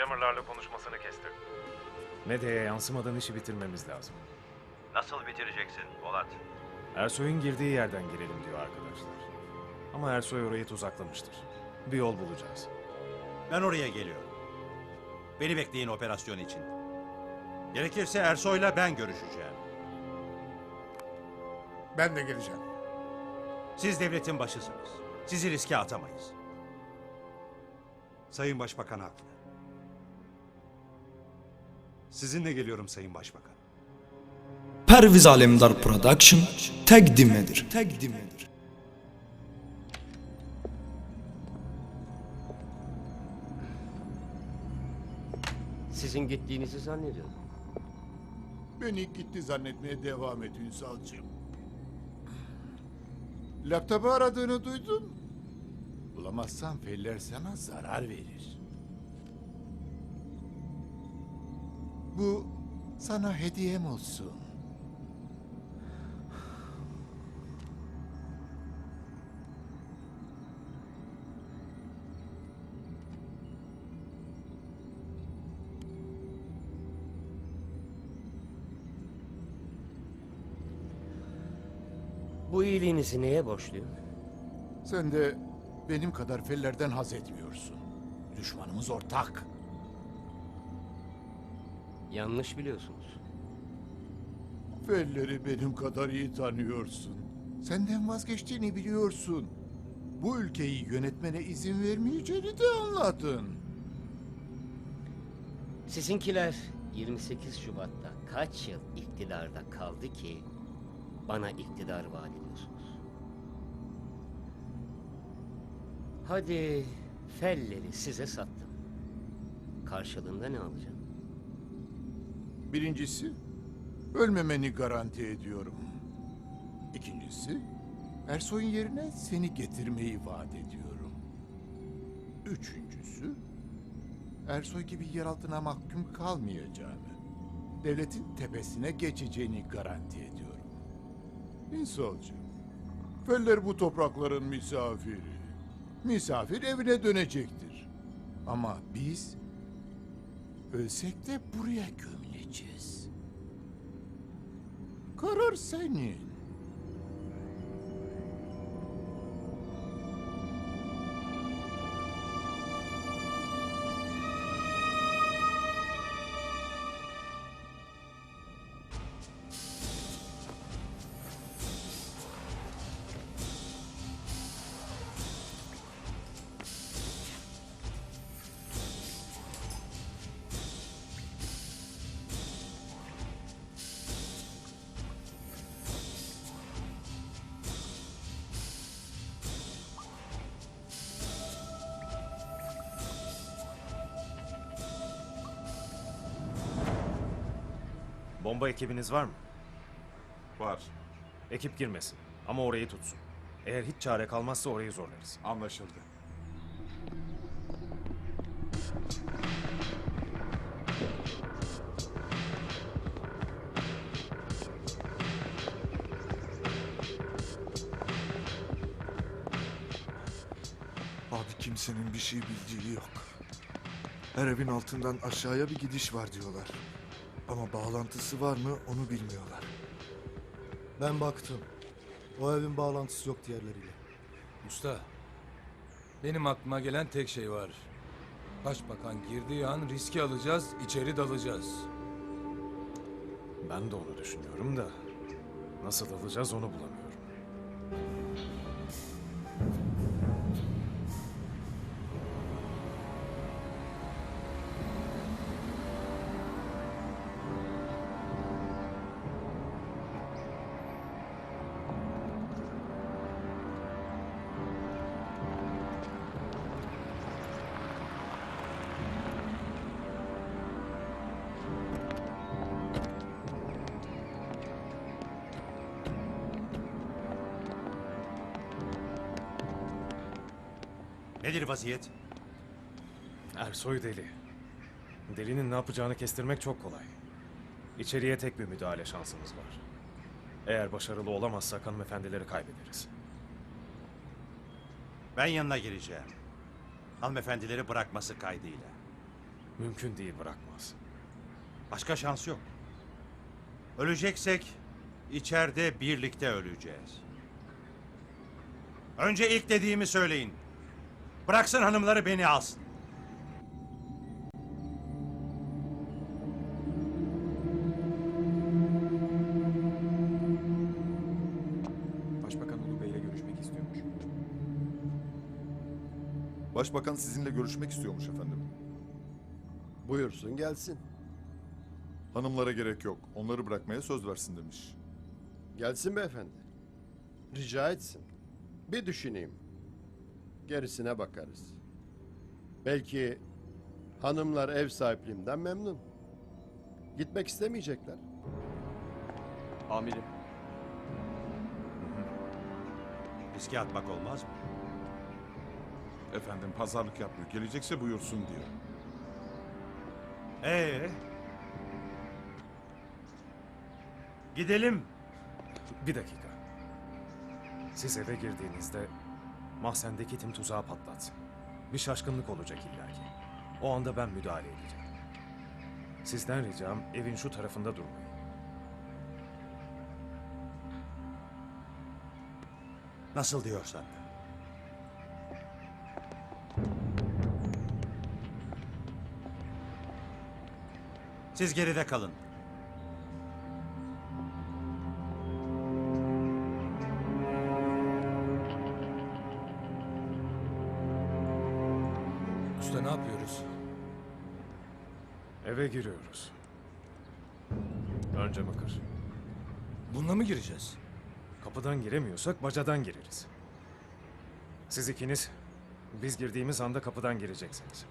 Cemmer'larla konuşmasını kestirdim. Medyaya yansımadan işi bitirmemiz lazım. Nasıl bitireceksin Polat? Ersoy'un girdiği yerden girelim diyor arkadaşlar. Ama Ersoy orayı tuzaklamıştır. Bir yol bulacağız. Ben oraya geliyorum. Beni bekleyin operasyon için. Gerekirse Ersoy'la ben görüşeceğim. Ben de geleceğim. Siz devletin başısınız. Sizi riske atamayız. Sayın Başbakan haklı. Sizinle geliyorum Sayın Başbakan. Perviz Alemdar Production təqdim edir. Təqdim edir. Sizin gittiğinizi zannediyorum. Beni gitti zannetmeye devam et Ünsal'cığım. Laptopu aradığını duydum. Bulamazsan Feller sana zarar verir. Bu sana hediyem olsun. Bu iyiliğinizi neye borçluyum? Sen de benim kadar Feller'den haz etmiyorsun. Düşmanımız ortak. Yanlış biliyorsunuz. Feller'i benim kadar iyi tanıyorsun. Senden vazgeçtiğini biliyorsun. Bu ülkeyi yönetmene izin vermeyeceğini de anladın. Sizinkiler 28 Şubat'ta kaç yıl iktidarda kaldı ki bana iktidar vaat ediyorsunuz? Hadi felleri size sattım. Karşılığında ne alacağım? Birincisi, ölmemeni garanti ediyorum. İkincisi, Ersoy'un yerine seni getirmeyi vaat ediyorum. Üçüncüsü, Ersoy gibi yer altına mahkum kalmayacağını, devletin tepesine geçeceğini garanti ediyorum. İnsalcığım, Feller bu toprakların misafiri. Misafir evine dönecektir. Ama biz Ölsek de buraya gömüleceğiz. Karar senin. Bomba ekibiniz var mı? Var. Ekip girmesin. Ama orayı tutsun. Eğer hiç çare kalmazsa orayı zorlarız. Anlaşıldı. Abi kimsenin bir şey bildiği yok. Her evin altından aşağıya bir gidiş var diyorlar. Ama bağlantısı var mı onu bilmiyorlar. Ben baktım. O evin bağlantısı yok diğerleriyle. Usta, benim aklıma gelen tek şey var. Başbakan girdiği an riski alacağız, içeri dalacağız. Ben de onu düşünüyorum da nasıl alacağız onu bulamıyorum. Nedir vaziyet? Ersoy deli. Delinin ne yapacağını kestirmek çok kolay. İçeriye tek bir müdahale şansımız var. Eğer başarılı olamazsak hanımefendileri kaybederiz. Ben yanına gireceğim. Hanımefendileri bırakması kaydıyla. Mümkün değil bırakmaz. Başka şans yok. Öleceksek içeride birlikte öleceğiz. Önce ilk dediğimi söyleyin. Bıraksın hanımları beni alsın. Başbakan Ulu Bey'le görüşmek istiyormuş. Başbakan sizinle görüşmek istiyormuş efendim. Buyursun gelsin. Hanımlara gerek yok. Onları bırakmaya söz versin demiş. Gelsin beyefendi. Rica etsin. Bir düşüneyim. Gerisine bakarız. Belki hanımlar ev sahipliğimden memnun. Gitmek istemeyecekler. Amirim. Riske atmak olmaz mı? Efendim pazarlık yapmıyor. Gelecekse buyursun diyor. Ee? Gidelim. Bir dakika. Siz eve girdiğinizde mahzendeki tim tuzağı patlatsın. Bir şaşkınlık olacak illaki. O anda ben müdahale edeceğim. Sizden ricam evin şu tarafında durmayın. Nasıl diyorsan. Siz geride kalın. Usta ne yapıyoruz? Eve giriyoruz. Önce Mıkır. Bununla mı gireceğiz? Kapıdan giremiyorsak bacadan gireriz. Siz ikiniz biz girdiğimiz anda kapıdan gireceksiniz.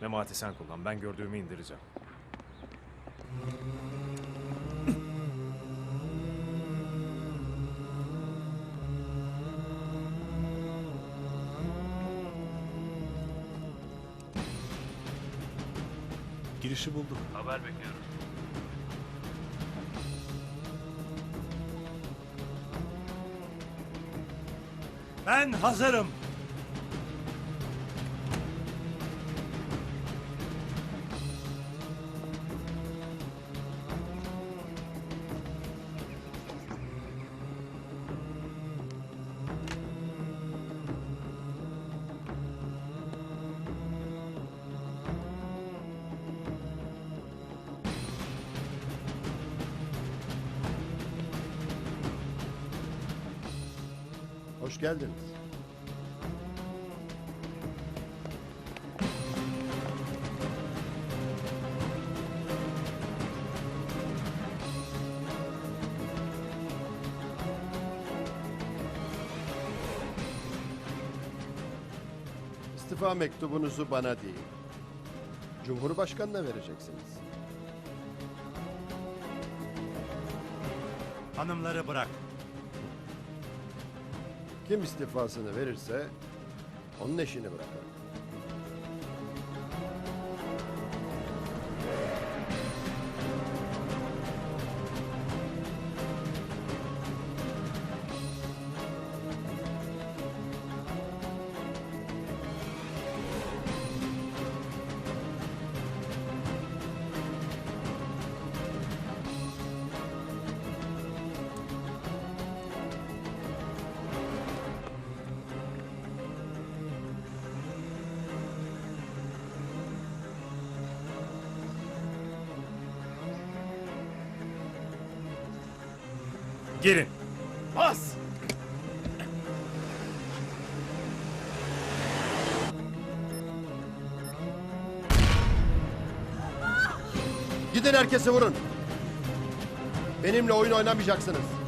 Memati sen kullan. Ben gördüğümü indireceğim. Girişi bulduk. Ben hazırım. Hoş geldiniz. İstifa mektubunuzu bana değil, Cumhurbaşkanına vereceksiniz. Hanımları bırak. Kim istifasını verirse onun eşini bırakır. Girin. Bas! Gidin herkesi vurun. Benimle oyun oynamayacaksınız.